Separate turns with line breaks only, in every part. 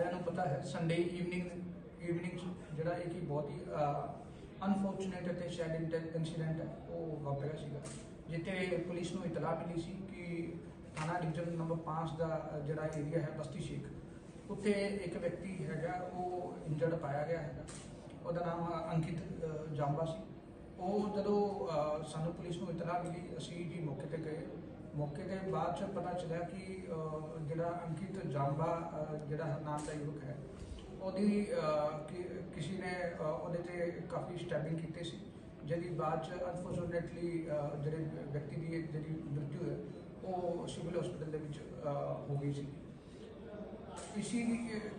ਸਾਰਿਆਂ ਨੂੰ ਪਤਾ ਹੈ ਸੰਡੇ ਈਵਨਿੰਗ ਈਵਨਿੰਗ ਜਿਹੜਾ ਇੱਕ ਕੀ ਬਹੁਤ ਹੀ ਅਨਫੋਰਚੂਨੇਟ ਅਤੇ ਸੈਡ ਇਨਸੀਡੈਂਟ ਹੈ ਉਹ ਵਾਪਰਿਆ ਸੀਗਾ। ਜਿੱਥੇ ਪੁਲਿਸ ਨੂੰ ਇਤਲਾਹ ਮਿਲੀ ਸੀ ਕਿ ਥਾਣਾ ਡਿਵੀਜ਼ਨ ਨੰਬਰ 5 ਦਾ ਜਿਹੜਾ ਏਰੀਆ ਹੈ ਬਸਤੀ ਸ਼ੇਖ ਉੱਥੇ ਇੱਕ ਵਿਅਕਤੀ ਹੈਗਾ ਉਹ ਇੰਜਰਡ ਪਾਇਆ ਗਿਆ ਹੈਗਾ। ਉਹਦਾ ਨਾਮ ਅੰਕਿਤ ਅ, ਜਾਂਬਾ ਸੀ। ਉਹ ਜਦੋਂ ਸਾਨੂੰ ਪੁਲਿਸ ਨੂੰ ਇਤਲਾਹ ਮਿਲੀ ਅਸੀਂ ਜੀ ਮੌਕੇ ਤੇ ਗਏ। ਮੌਕੇ ਤੇ ਬਾਅਦ ਚ ਪਤਾ ਚੱਲਿਆ ਕਿ ਜਿਹੜਾ ਅੰਕਿਤ ਜਾਂਬਾ ਜਿਹੜਾ ਨਾਮ ਦਾ ਯੁਵਕ ਹੈ ਉਹਦੀ ਕਿ- ਕਿਸੇ ਨੇ ਉਹਦੇ ਤੇ ਕਾਫੀ ਸਟੈਬਿੰਗ ਕੀਤੀ ਸੀ ਜਿਹਦੀ ਬਾਅਦ ਚ ਅਨਫੋਰਚੂਨੇਟਲੀ ਜਿਹੜੇ ਵਿਅਕਤੀ ਦੀ ਜਿਹੜੀ ਮ੍ਰਿਤੂ ਹੈ ਉਹ ਸਿਵਲ ਹਸਪੀਟਲ ਦੇ ਵਿੱਚ ਹੋ ਗਈ ਸੀ। ਇਸੀ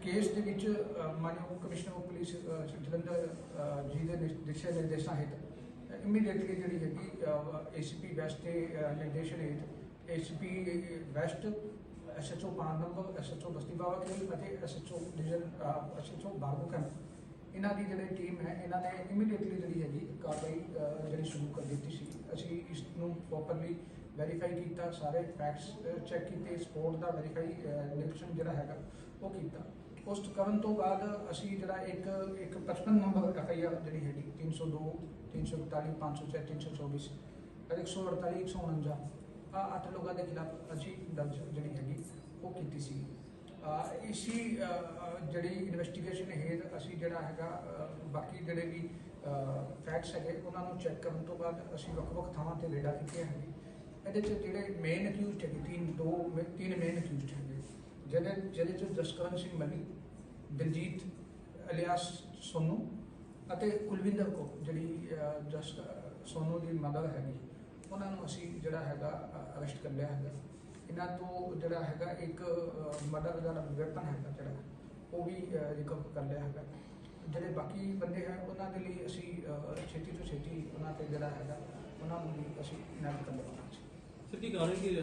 ਕੇਸ ਦੇ ਵਿੱਚ ਮਾਨਯੋਗ ਕਮਿਸ਼ਨਰ ਆਫ ਪੁਲਿਸ ਜਲੰਧਰ ਜੀ ਦੇ ਦਿਸ਼ਾ ਨਿਰਦੇਸ਼ਾਂ ਹੇਠ ਇਮੀਡੀਏਟਲੀ ਜਿਹੜੀ ਹੈਗੀ ਏਸੀਪੀ ਵੈਸਟ ਦੇ ਅ, ਨਿਰਦੇਸ਼ਨ ਹੇਠ ਏਸੀਪੀ ਵੈਸਟ ਐਸਐਚਓ ਪਾਨ ਨੰਬਰ ਐਸਐਚਓ ਬਸਤੀ ਬਾਵਾ ਕੇ ਅਤੇ ਐਸਐਚਓ ਡਿਵੀਜ਼ਨ ਐਸਐਚਓ ਬਾਰਬੂ ਕੈਂਪ ਇਹਨਾਂ ਦੀ ਜਿਹੜੀ ਟੀਮ ਹੈ, ਇਹਨਾਂ ਨੇ ਇਮੀਡੀਏਟਲੀ ਜਿਹੜੀ ਹੈਗੀ ਕਾਰਵਾਈ ਜਿਹੜੀ ਸ਼ੁਰੂ ਕਰ ਦਿੱਤੀ ਸੀ। ਅਸੀਂ ਇਸ ਨੂੰ ਪ੍ਰੋਪਰਲੀ ਵੈਰੀਫਾਈ ਕੀਤਾ, ਸਾਰੇ ਫੈਕਟਸ ਚੈੱਕ ਕੀਤੇ ਸਪੋਰਟ ਦਾ ਵੈਰੀਫਾਈ ਨਿਰੀਖਣ ਜਿਹੜਾ ਹੈਗਾ, ਉਹ ਕੀਤਾ। ਉਸ ਕਰਨ ਤੋਂ ਬਾਅਦ ਅਸੀਂ ਜਿਹੜਾ ਇੱਕ ਇੱਕ 55 ਨੰਬਰ ਐਫਆਈਆਰ ਜਿਹੜੀ ਹੈਗੀ 302 341 506 324 ਅਤੇ 148 149 ਆ ਅੱਠ ਲੋਕਾਂ ਦੇ ਖਿਲਾਫ ਅਸੀਂ ਦਰਜ ਜਿਹੜੀ ਹੈਗੀ ਉਹ ਕੀਤੀ ਸੀ। ਅਹ ਇਸੀ ਜਿਹੜੀ ਇਨਵੈਸਟੀਗੇਸ਼ਨ ਹੈ ਅਸੀਂ ਜਿਹੜਾ ਹੈਗਾ ਬਾਕੀ ਜਿਹੜੇ ਵੀ ਫੈਕਟਸ ਹੈਗੇ ਉਹਨਾਂ ਨੂੰ ਚੈੱਕ ਕਰਨ ਤੋਂ ਬਾਅਦ ਅਸੀਂ ਵੱਖ-ਵੱਖ ਥਾਵਾਂ ਤੇ ਰੇਡਾ ਕੀਤੀਆਂ ਹੈਗੇ ਇਹਦੇ ਚ ਜਿਹੜੇ ਮੇਨ ਅਕਿਊਜ਼ਡ ਹੈਗੇ ਤਿੰਨ ਦੋ ਮੇ- ਤਿੰਨ ਮੇਨ ਅਕਿਊਜ਼ਡ ਹੈਗੇ। ਜਿਹਦੇ ਜਿਹਦੇ ਚ ਜਸਕਰਨ ਸਿੰਘ ਮਨੀ ਦਿਲਜੀਤ ਅਲਿਆਸ ਸੋਨੂ ਅਤੇ ਕੁਲਵਿੰਦਰ ਕੋ ਜਿਹੜੀ ਅਹ, ਜਸ ਸੋਨੂ ਦੀ ਮਦਰ ਹੈਗੀ। ਉਹਨਾਂ ਨੂੰ ਅਸੀਂ ਜਿਹੜਾ ਹੈਗਾ ਅਰੈਸਟ ਕਰ ਲਿਆ ਹੈਗਾ। ਇਹਨਾਂ ਤੋਂ ਜਿਹੜਾ ਹੈਗਾ ਇੱਕ ਮਰਡਰ ਦਾ ਵੈਪਨ ਹੈਗਾ ਜਿਹੜਾ ਉਹ ਵੀ ਰਿਕਵਰ ਕਰ ਲਿਆ ਹੈਗਾ। ਜਿਹੜੇ ਬਾਕੀ ਬੰਦੇ ਹੈ ਉਹਨਾਂ ਦੇ ਲਈ ਅਸੀਂ ਛੇਤੀ ਤੋਂ ਛੇਤੀ ਉਹਨਾਂ ਤੇ ਜਿਹੜਾ ਹੈਗਾ ਉਹਨਾਂ ਨੂੰ ਵੀ ਅਸੀਂ ਨੈਪ ਕਰ ਲਿਆ।
ਸਰ ਕੀ ਕਾਰਨ ਕੀ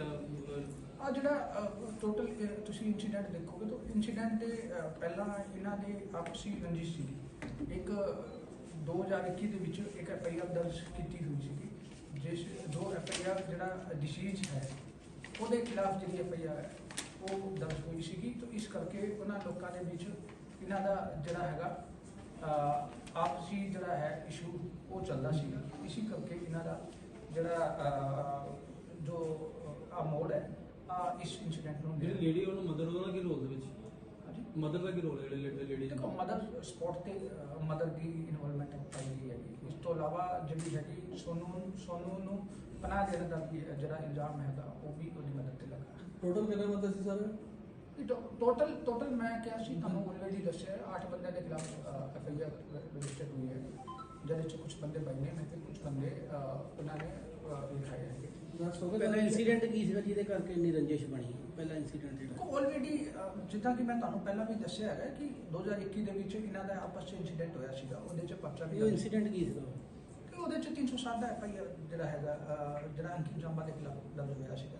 ਆ ਜਿਹੜਾ ਟੋਟਲ ਤੁਸੀਂ ਇਨਸੀਡੈਂਟ ਦੇਖੋਗੇ ਤਾਂ ਇਨਸੀਡੈਂਟ ਦੇ ਪਹਿਲਾਂ ਇਹਨਾਂ ਦੇ ਆਪਸੀ ਰੰਜਿਸ਼ ਸੀ ਇੱਕ 2021 ਦੇ ਵਿੱਚ ਇੱਕ ਐਫ ਆਈ ਆਰ ਦਰਜ ਕੀਤੀ ਹੋਈ ਸੀ ਜਿਸ ਦੋ ਐਫ ਆਈ ਆਰ ਜਿਹੜਾ ਡਿਸੀਜ਼ ਹੈ ਉਹਦੇ ਖਿਲਾਫ ਜਿਹੜੀ ਐਫ ਆਈ ਆਰ ਹੈ ਉਹ ਦਰਜ ਹੋਈ ਸੀਗੀ। ਤਾਂ ਇਸ ਕਰਕੇ ਉਹਨਾਂ ਲੋਕਾਂ ਦੇ ਵਿੱਚ ਇਹਨਾਂ ਦਾ ਜਿਹੜਾ ਹੈਗਾ ਆਪਸੀ ਜਿਹੜਾ ਹੈ ਇਸ਼ੂ ਉਹ ਚੱਲਦਾ ਸੀ ਇਸੇ ਕਰਕੇ ਇਹਨਾਂ ਦਾ ਜਿਹੜਾ ਜੋ ਆ ਮੋਡ ਹੈ ਆ ਇਸ ਇਨਸੀਡੈਂਟ ਨੂੰ
ਜਿਹੜੀ ਲੇਡੀ ਉਹਨੂੰ ਮਦਰ ਉਹਦਾ ਕੀ ਰੋਲ ਦੇ ਵਿੱਚ? ਮਦਰ ਦਾ ਕੀ ਰੋਲ ਹੈ ਜਿਹੜੇ ਲੇਡੀ
ਦੇਖੋ ਮਦਰ ਸਪੋਰਟ ਤੇ ਮਦਰ ਦੀ ਇਨਵੋਲਵਮੈਂਟ ਪਾਈ ਹੈਗੀ। ਇਸ ਤੋਂ ਇਲਾਵਾ ਜਿਹੜੀ ਹੈਗੀ ਸੋਨੂ ਸੋਨੂ ਨੂੰ ਪਨਾਹ ਦੇਣ ਦਾ ਜਿਹੜਾ ਇਲਜ਼ਾਮ ਹੈਗਾ ਉਹ ਵੀ ਉਹਦੀ ਮਦਦ ਤੇ ਲੱਗਾ।
ਟੋਟਲ ਕਿੰਨੇ ਬੰਦੇ ਸੀ ਸਰ?
ਟੋਟਲ ਟੋਟਲ ਮੈਂ ਕਿਹਾ ਸੀ ਤੁਹਾਨੂੰ ਆਲਰੇਡੀ ਦੱਸਿਆ ਹੈ, ਅੱਠ ਬੰਦਿਆਂ ਦੇ ਖਿਲਾਫ ਐਫ ਆਈ ਆਰ ਰਜਿਸਟਰ ਹੋਈ ਹੈ। ਜਿਹਦੇ ਚ ਕੁਝ ਬੰਦੇ ਬੈਠੇ ਨੇ ਤੇ ਕੁਝ ਬੰਦੇ ਉਹਨਾਂ ਨੇ ਲਿਖਾਏ ਹੈਗੇ।
ਨੈਕਸਟ ਹੋ
ਪਹਿਲਾ ਇਨਸੀਡੈਂਟ ਕੀ ਸੀਗਾ ਜਿਹਦੇ ਕਰਕੇ ਇੰਨੀ ਰੰਜਿਸ਼ ਬਣੀ ਪਹਿਲਾ ਇਨਸੀਡੈਂਟ ਜਿਹੜਾ।
ਆਲਰੇਡੀ ਜਿੱਦਾਂ ਕਿ ਮੈਂ ਤੁਹਾਨੂੰ ਪਹਿਲਾਂ ਵੀ ਦੱਸਿਆ ਹੈਗਾ ਕਿ 2021 ਦੇ ਵਿੱਚ ਇਹਨਾਂ ਦਾ ਆਪਸ ਵਿੱਚ ਇੰਸੀਡੈਂਟ ਹੋਇਆ ਸੀਗਾ। ਉਹਦੇ ਚ ਪਰਚਾ ਵੀ
ਇਹ ਇਨਸੀਡੈਂਟ ਕੀ ਸੀਗਾ
ਤੇ ਉਹਦੇ ਚ 307 ਦਾ ਐਫਆਈਆਰ ਜਿਹੜਾ ਹੈਗਾ ਜਿਹੜਾ ਅੰਕਿਤ ਜੰਬਾ ਦੇ ਖਿਲਾਫ ਦਰਜ ਹੋਇਆ ਸੀਗਾ।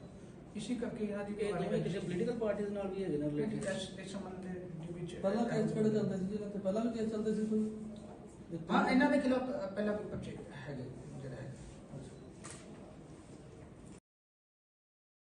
ਇਸੇ ਕਰਕੇ ਇਹਨਾਂ ਦੀ
ਇਹ ਜਿਵੇਂ ਕਿਸੇ ਪੋਲੀਟੀਕਲ ਪਾਰਟੀਆਂ ਨਾਲ ਵੀ ਹੈਗੇ ਨੇ ਰਿਲੇਟਡ
ਇਸ ਸੰਬੰਧ ਦੇ ਦੇ ਵਿੱਚ
ਪਹਿਲਾਂ ਕੇਸ ਕਿਹੜੇ ਚੱਲਦੇ ਸੀ ਜਿਹਨਾਂ ਤੇ ਪਹਿਲਾਂ ਵੀ ਕੇਸ ਚੱਲਦੇ ਸੀ ਕੋਈ?
ਹਾਂ ਇਹਨਾਂ ਦੇ ਖਿਲਾਫ ਪਹਿਲਾਂ ਵੀ ਪਰਚੇ ਹੈਗੇ।